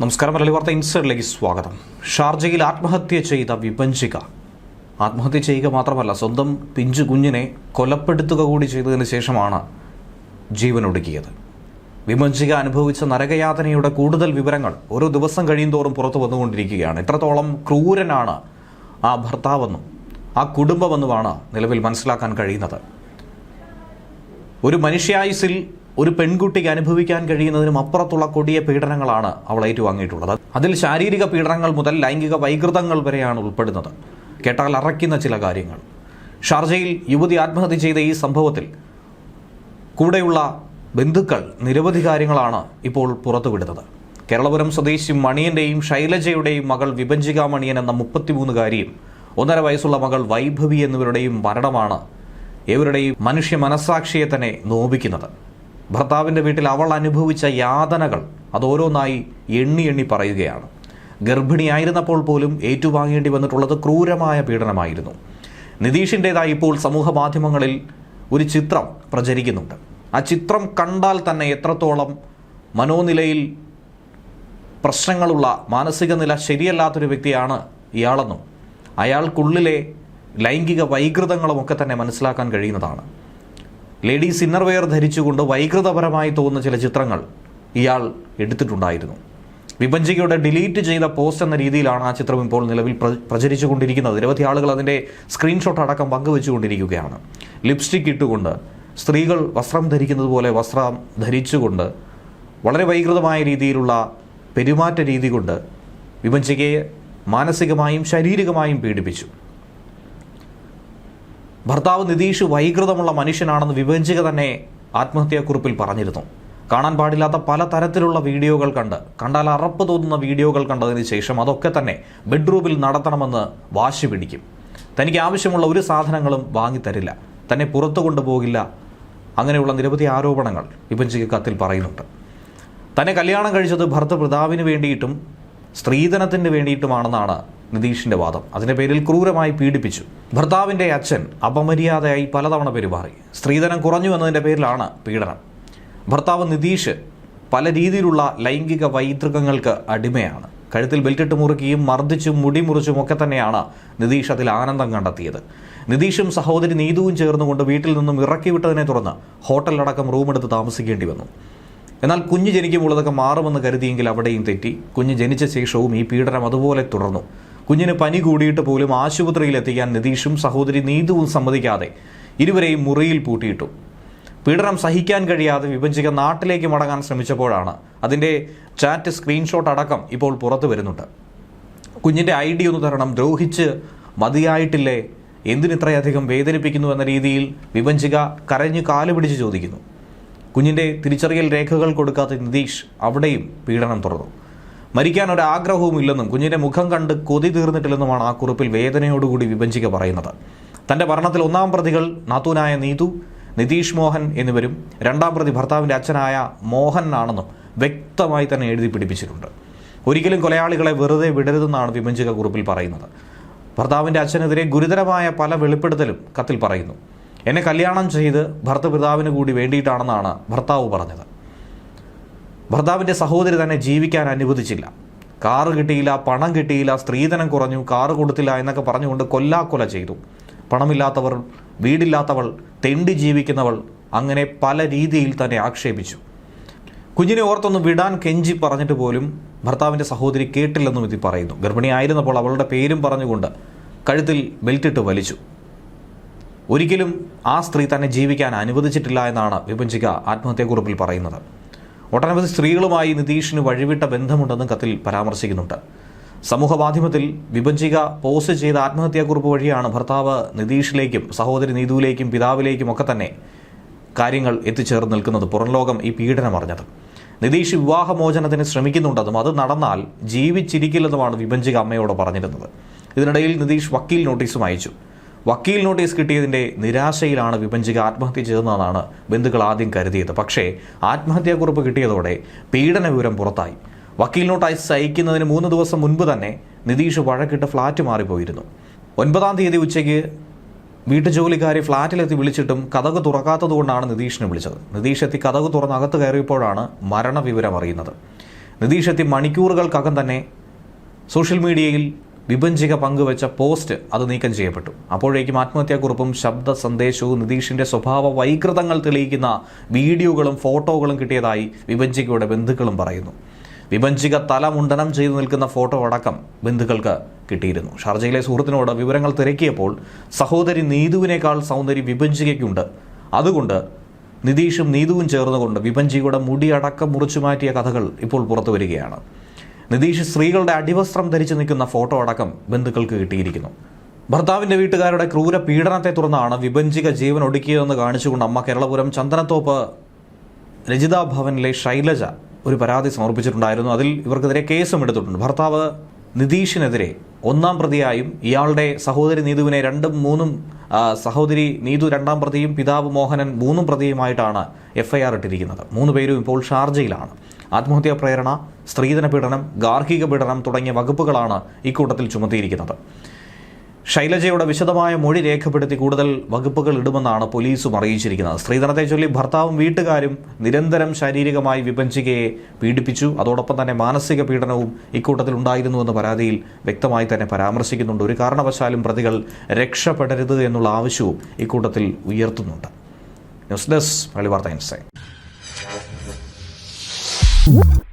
നമസ്കാരം. മലയാളി വാർത്ത ഇൻസൈഡിലേക്ക് സ്വാഗതം. ഷാർജയിൽ ആത്മഹത്യ ചെയ്ത വിഭജിക ആത്മഹത്യ ചെയ്യുക മാത്രമല്ല സ്വന്തം പിഞ്ചു കുഞ്ഞിനെ കൊലപ്പെടുത്തുക കൂടി ചെയ്തതിന് ശേഷമാണ് ജീവൻ ജീവനൊടുക്കിയത് വിഭജിക അനുഭവിച്ച നരകയാതനയുടെ കൂടുതൽ വിവരങ്ങൾ ഓരോ ദിവസം കഴിയുന്തോറും പുറത്തു വന്നുകൊണ്ടിരിക്കുകയാണ്. എത്രത്തോളം ക്രൂരനാണ് ആ ഭർത്താവെന്നും ആ കുടുംബമെന്നുമാണ് നിലവിൽ മനസ്സിലാക്കാൻ കഴിയുന്നത്. ഒരു മനുഷ്യായുസിൽ ഒരു പെൺകുട്ടിക്ക് അനുഭവിക്കാൻ കഴിയുന്നതിനും അപ്പുറത്തുള്ള കൊടിയ പീഡനങ്ങളാണ് അവൾ ഏറ്റുവാങ്ങിയിട്ടുള്ളത്. അതിൽ ശാരീരിക പീഡനങ്ങൾ മുതൽ ലൈംഗിക വൈകൃതങ്ങൾ വരെയാണ് ഉൾപ്പെടുന്നത്. കേട്ടാൽ അറയ്ക്കുന്ന ചില കാര്യങ്ങൾ. ഷാർജയിൽ യുവതി ആത്മഹത്യ ചെയ്ത ഈ സംഭവത്തിൽ കൂടെയുള്ള ബന്ധുക്കൾ നിരവധി കാര്യങ്ങളാണ് ഇപ്പോൾ പുറത്തുവിടുന്നത്. കേരളപുരം സ്വദേശി മണിയന്റെയും ശൈലജയുടെയും മകൾ വിഭജിക മണിയൻ എന്ന മുപ്പത്തിമൂന്നുകാരിയും ഒന്നര വയസ്സുള്ള മകൾ വൈഭവി എന്നിവരുടെയും മരണമാണ് ഇവരുടെയും മനുഷ്യ മനസാക്ഷിയെ തന്നെ നോവിക്കുന്നത്. ഭർത്താവിന്റെ വീട്ടിൽ അവൾ അനുഭവിച്ച യാതനകൾ അതോരോന്നായി എണ്ണി എണ്ണി പറയുകയാണ്. ഗർഭിണിയായിരുന്നപ്പോൾ പോലും ഏറ്റുവാങ്ങേണ്ടി വന്നിട്ടുള്ളത് ക്രൂരമായ പീഡനമായിരുന്നു. നിതീഷിന്റെതായി ഇപ്പോൾ സമൂഹ മാധ്യമങ്ങളിൽ ഒരു ചിത്രം പ്രചരിക്കുന്നുണ്ട്. ആ ചിത്രം കണ്ടാൽ തന്നെ എത്രത്തോളം മനോനിലയിൽ പ്രശ്നങ്ങളുള്ള മാനസിക നില ശരിയല്ലാത്തൊരു വ്യക്തിയാണ് ഇയാളെന്നും അയാൾക്കുള്ളിലെ ലൈംഗിക വൈകൃതങ്ങളുമൊക്കെ തന്നെ മനസ്സിലാക്കാൻ കഴിയുന്നതാണ്. ലേഡീസ് ഇന്നർവെയർ ധരിച്ചുകൊണ്ട് വൈകൃതപരമായി തോന്നുന്ന ചില ചിത്രങ്ങൾ ഇയാൾ എടുത്തിട്ടുണ്ടായിരുന്നു. വിഭജികയുടെ ഡിലീറ്റ് ചെയ്ത പോസ്റ്റ് എന്ന രീതിയിലാണ് ആ ചിത്രം ഇപ്പോൾ നിലവിൽ പ്ര- പ്രചരിച്ചുകൊണ്ടിരിക്കുന്നത്. നിരവധി ആളുകൾ അതിന്റെ സ്ക്രീൻഷോട്ട് അടക്കം പങ്കുവെച്ചുകൊണ്ടിരിക്കുകയാണ്. ലിപ്സ്റ്റിക് ഇട്ടുകൊണ്ട് സ്ത്രീകൾ വസ്ത്രം ധരിക്കുന്നത് പോലെ വസ്ത്രം ധരിച്ചുകൊണ്ട് വളരെ വൈകൃതമായ രീതിയിലുള്ള പെരുമാറ്റ രീതി കൊണ്ട് വിഭജികയെ മാനസികമായും ശാരീരികമായും പീഡിപ്പിച്ചു. ഭർത്താവ് നിതീഷ് വൈകൃതമുള്ള മനുഷ്യനാണെന്ന് വിഭജിക തന്നെ ആത്മഹത്യാക്കുറിപ്പിൽ പറഞ്ഞിരുന്നു. കാണാൻ പാടില്ലാത്ത പല തരത്തിലുള്ള വീഡിയോകൾ കണ്ട് കണ്ടാൽ അറപ്പ് തോന്നുന്ന വീഡിയോകൾ കണ്ടതിന് ശേഷം അതൊക്കെ തന്നെ ബെഡ്റൂമിൽ നടത്തണമെന്ന് വാശി പിടിക്കും. തനിക്ക് ആവശ്യമുള്ള ഒരു സാധനങ്ങളും വാങ്ങിത്തരില്ല. തന്നെ പുറത്തു കൊണ്ടുപോകില്ല. അങ്ങനെയുള്ള നിരവധി ആരോപണങ്ങൾ വിഭജിക കത്തിൽ പറയുന്നുണ്ട്. തന്നെ കല്യാണം കഴിച്ചത് ഭർത്തൃപിതാവിന് വേണ്ടിയിട്ടും സ്ത്രീധനത്തിന് വേണ്ടിയിട്ടുമാണെന്നാണ് നിതീഷിന്റെ വാദം. അതിന്റെ പേരിൽ ക്രൂരമായി പീഡിപ്പിച്ചു. ഭർത്താവിന്റെ അച്ഛൻ അപമര്യാദയായി പലതവണ പെരുമാറി. സ്ത്രീധനം കുറഞ്ഞു എന്നതിന്റെ പേരിലാണ് പീഡനം. ഭർത്താവ് നിതീഷ് പല രീതിയിലുള്ള ലൈംഗിക വൈതൃകങ്ങൾക്ക് അടിമയാണ്. കഴുത്തിൽ ബെൽറ്റിട്ട് മുറുക്കിയും മർദ്ദിച്ചും മുടിമുറിച്ചും ഒക്കെ തന്നെയാണ് നിതീഷ് അതിൽ ആനന്ദം കണ്ടെത്തിയത്. നിതീഷും സഹോദരി നീതുവും ചേർന്നുകൊണ്ട് വീട്ടിൽ നിന്നും ഇറക്കി വിട്ടതിനെ തുടർന്ന് ഹോട്ടലിലടക്കം റൂമെടുത്ത് താമസിക്കേണ്ടി വന്നു. എന്നാൽ കുഞ്ഞ് ജനിക്കുമ്പോൾ അതൊക്കെ മാറുമെന്ന് കരുതിയെങ്കിൽ അവിടെയും തെറ്റി. കുഞ്ഞ് ജനിച്ച ശേഷവും ഈ പീഡനം അതുപോലെ തുടർന്നു. കുഞ്ഞിന് പനി കൂടിയിട്ട് പോലും ആശുപത്രിയിൽ എത്തിക്കാൻ നിതീഷും സഹോദരി നീതുവും സമ്മതിക്കാതെ ഇരുവരെയും മുറിയിൽ പൂട്ടിയിട്ടു. പീഡനം സഹിക്കാൻ കഴിയാതെ വിഭജിക നാട്ടിലേക്ക് മടങ്ങാൻ ശ്രമിച്ചപ്പോഴാണ് അതിന്റെ ചാറ്റ് സ്ക്രീൻഷോട്ട് അടക്കം ഇപ്പോൾ പുറത്തു വരുന്നുണ്ട്. കുഞ്ഞിന്റെ ഐ ഡി ഒന്ന് തരണം ദ്രോഹിച്ച് മതിയായിട്ടില്ലേ? എന്തിനിത്രയധികം വേദനിപ്പിക്കുന്നു എന്ന രീതിയിൽ വിഭജിക കരഞ്ഞു കാലുപിടിച്ച് ചോദിക്കുന്നു. കുഞ്ഞിന്റെ തിരിച്ചറിയൽ രേഖകൾ കൊടുക്കാത്ത നിതീഷ് അവിടെയും പീഡനം തുറന്നു മരിക്കാൻ ഒരു ആഗ്രഹവും ഇല്ലെന്നും കുഞ്ഞിന്റെ മുഖം കണ്ട് കൊതി തീർന്നിട്ടില്ലെന്നുമാണ് ആ കുറിപ്പിൽ വേദനയോടുകൂടി വിഭജിക്ക പറയുന്നത്. തന്റെ ഭരണത്തിൽ ഒന്നാം പ്രതികൾ നാത്തൂനായ നീതു നിതീഷ് മോഹൻ എന്നിവരും രണ്ടാം പ്രതി ഭർത്താവിന്റെ അച്ഛനായ മോഹൻ ആണെന്നും വ്യക്തമായി തന്നെ എഴുതി പിടിപ്പിച്ചിട്ടുണ്ട്. ഒരിക്കലും കൊലയാളികളെ വെറുതെ വിടരുതെന്നാണ് വിഭജിക കുറിപ്പിൽ പറയുന്നത്. ഭർത്താവിന്റെ അച്ഛനെതിരെ ഗുരുതരമായ പല വെളിപ്പെടുത്തലും കത്തിൽ പറയുന്നു. എന്നെ കല്യാണം ചെയ്ത് ഭർത്തൃപിതാവിന് കൂടി വേണ്ടിയിട്ടാണെന്നാണ് ഭർത്താവ് പറഞ്ഞത്. ഭർത്താവിന്റെ സഹോദരി തന്നെ ജീവിക്കാൻ അനുവദിച്ചില്ല. കാറ് കിട്ടിയില്ല പണം കിട്ടിയില്ല സ്ത്രീധനം കുറഞ്ഞു കാറ് കൊടുത്തില്ല എന്നൊക്കെ പറഞ്ഞുകൊണ്ട് കൊല്ലാക്കൊല ചെയ്തു. പണമില്ലാത്തവർ വീടില്ലാത്തവൾ തെണ്ടി ജീവിക്കുന്നവൾ അങ്ങനെ പല രീതിയിൽ തന്നെ ആക്ഷേപിച്ചു. കുഞ്ഞിനെ ഓർത്തൊന്ന് വിടാൻ കെഞ്ചി പറഞ്ഞിട്ട് പോലും ഭർത്താവിന്റെ സഹോദരി കേട്ടില്ലെന്നും ഇത് പറയുന്നു. ഗർഭിണിയായിരുന്നപ്പോൾ അവളുടെ പേരും പറഞ്ഞുകൊണ്ട് കഴുത്തിൽ ബെൽറ്റിട്ട് വലിച്ചു. ഒരിക്കലും ആ സ്ത്രീ തന്നെ ജീവിക്കാൻ അനുവദിച്ചിട്ടില്ല എന്നാണ് വിപഞ്ചിക ആത്മഹത്യാക്കുറിപ്പിൽ പറയുന്നത്. ഒട്ടനവധി സ്ത്രീകളുമായി നിതീഷിന് വഴിവിട്ട ബന്ധമുണ്ടെന്നും കത്തിൽ പരാമർശിക്കുന്നുണ്ട്. സമൂഹ മാധ്യമത്തിൽ വിഭജിക പോസ്റ്റ് ചെയ്ത ആത്മഹത്യാക്കുറിപ്പ് വഴിയാണ് ഭർത്താവ് നിതീഷിലേക്കും സഹോദരി നീതുവിലേക്കും പിതാവിലേക്കും ഒക്കെ തന്നെ കാര്യങ്ങൾ എത്തിച്ചേർന്ന് നിൽക്കുന്നത് പുറംലോകം ഈ പീഡനം അറിഞ്ഞത് നിതീഷ് വിവാഹമോചനത്തിന് ശ്രമിക്കുന്നുണ്ടെന്നും അത് നടന്നാൽ ജീവിച്ചിരിക്കില്ലെന്നുമാണ് വിഭജിക അമ്മയോട് പറഞ്ഞിരുന്നത്. ഇതിനിടയിൽ നിതീഷ് വക്കീൽ നോട്ടീസും അയച്ചു. വക്കീൽ നോട്ടീസ് കിട്ടിയതിന്റെ നിരാശയിലാണ് വിപഞ്ചിക ആത്മഹത്യ ചെയ്തതെന്നാണ് ബന്ധുക്കൾ ആദ്യം കരുതിയത്. പക്ഷേ ആത്മഹത്യാക്കുറിപ്പ് കിട്ടിയതോടെ പീഡന വിവരം പുറത്തായി. വക്കീൽ നോട്ടീസ് സഹിക്കുന്നതിന് മൂന്ന് ദിവസം മുൻപ് തന്നെ നിതീഷ് വഴക്കിട്ട് ഫ്ലാറ്റ് മാറിപ്പോയിരുന്നു. ഒൻപതാം തീയതി ഉച്ചയ്ക്ക് വീട്ടുജോലിക്കാരെ ഫ്ളാറ്റിലെത്തി വിളിച്ചിട്ടും കഥക് തുറക്കാത്തതുകൊണ്ടാണ് നിതീഷിനെ വിളിച്ചത്. നിതീഷ് എത്തി കഥക് തുറന്ന് അകത്ത് കയറിയപ്പോഴാണ് മരണവിവരം അറിയുന്നത് നിതീഷ് എത്തി മണിക്കൂറുകൾക്കകം തന്നെ സോഷ്യൽ മീഡിയയിൽ വിഭജിക പങ്കുവച്ച പോസ്റ്റ് അത് നീക്കം ചെയ്യപ്പെട്ടു. അപ്പോഴേക്കും ആത്മഹത്യാക്കുറിപ്പും ശബ്ദ സന്ദേശവും നിതീഷിന്റെ സ്വഭാവ വൈകൃതങ്ങൾ തെളിയിക്കുന്ന വീഡിയോകളും ഫോട്ടോകളും കിട്ടിയതായി വിഭജികയുടെ ബന്ധുക്കളും പറയുന്നു. വിഭജിക തലമുണ്ടനം ചെയ്തു നിൽക്കുന്ന ഫോട്ടോ അടക്കം ബന്ധുക്കൾക്ക് കിട്ടിയിരുന്നു. ഷാർജയിലെ സുഹൃത്തിനോട് വിവരങ്ങൾ തിരക്കിയപ്പോൾ സഹോദരി നീതുവിനേക്കാൾ സൗന്ദര്യം വിഭജികയ്ക്കുണ്ട്. അതുകൊണ്ട് നിതീഷും നീതുവും ചേർന്നുകൊണ്ട് വിഭജികയുടെ മുടിയടക്കം മുറിച്ചു മാറ്റിയ കഥകൾ ഇപ്പോൾ പുറത്തു വരികയാണ്. നിതീഷ് സ്ത്രീകളുടെ അടിവസ്ത്രം ധരിച്ചു നിൽക്കുന്ന ഫോട്ടോ അടക്കം ബന്ധുക്കൾക്ക് കിട്ടിയിരിക്കുന്നു. ഭർത്താവിന്റെ വീട്ടുകാരുടെ ക്രൂര പീഡനത്തെ തുടർന്നാണ് വിഭജിക ജീവൻ ഒടുക്കിയതെന്ന് കാണിച്ചുകൊണ്ട് അമ്മ കേരളപുരം ചന്ദനത്തോപ്പ് രചിതാ ഭവനിലെ ശൈലജ ഒരു പരാതി സമർപ്പിച്ചിട്ടുണ്ടായിരുന്നു. അതിൽ ഇവർക്കെതിരെ കേസും എടുത്തിട്ടുണ്ട്. ഭർത്താവ് നിതീഷിനെതിരെ ഒന്നാം പ്രതിയായും ഇയാളുടെ സഹോദരി നീതുവിനെ രണ്ടും മൂന്നും സഹോദരി നീതു രണ്ടാം പ്രതിയും പിതാവ് മോഹനൻ മൂന്നും പ്രതിയുമായിട്ടാണ് എഫ്ഐആർ ഇട്ടിരിക്കുന്നത്. മൂന്ന് പേരും ഇപ്പോൾ ഷാർജയിലാണ്. ആത്മഹത്യാ പ്രേരണ സ്ത്രീധന പീഡനം ഗാർഹിക പീഡനം തുടങ്ങിയ വകുപ്പുകളാണ് ഇക്കൂട്ടത്തിൽ ചുമത്തിയിരിക്കുന്നത്. ശൈലജയുടെ വിശദമായ മൊഴി രേഖപ്പെടുത്തി കൂടുതൽ വകുപ്പുകൾ ഇടുമെന്നാണ് പോലീസും അറിയിച്ചിരിക്കുന്നത്. സ്ത്രീധനത്തെ ചൊല്ലി ഭർത്താവും വീട്ടുകാരും നിരന്തരം ശാരീരികമായി വിഭജിക്കയെ പീഡിപ്പിച്ചു. അതോടൊപ്പം തന്നെ മാനസിക പീഡനവും ഇക്കൂട്ടത്തിൽ ഉണ്ടായിരുന്നുവെന്ന പരാതിയിൽ വ്യക്തമായി തന്നെ പരാമർശിക്കുന്നുണ്ട്. ഒരു കാരണവശാലും പ്രതികൾ രക്ഷപ്പെടരുത് എന്നുള്ള ആവശ്യവും ഇക്കൂട്ടത്തിൽ ഉയർത്തുന്നുണ്ട്. News desk Malabar Whoop.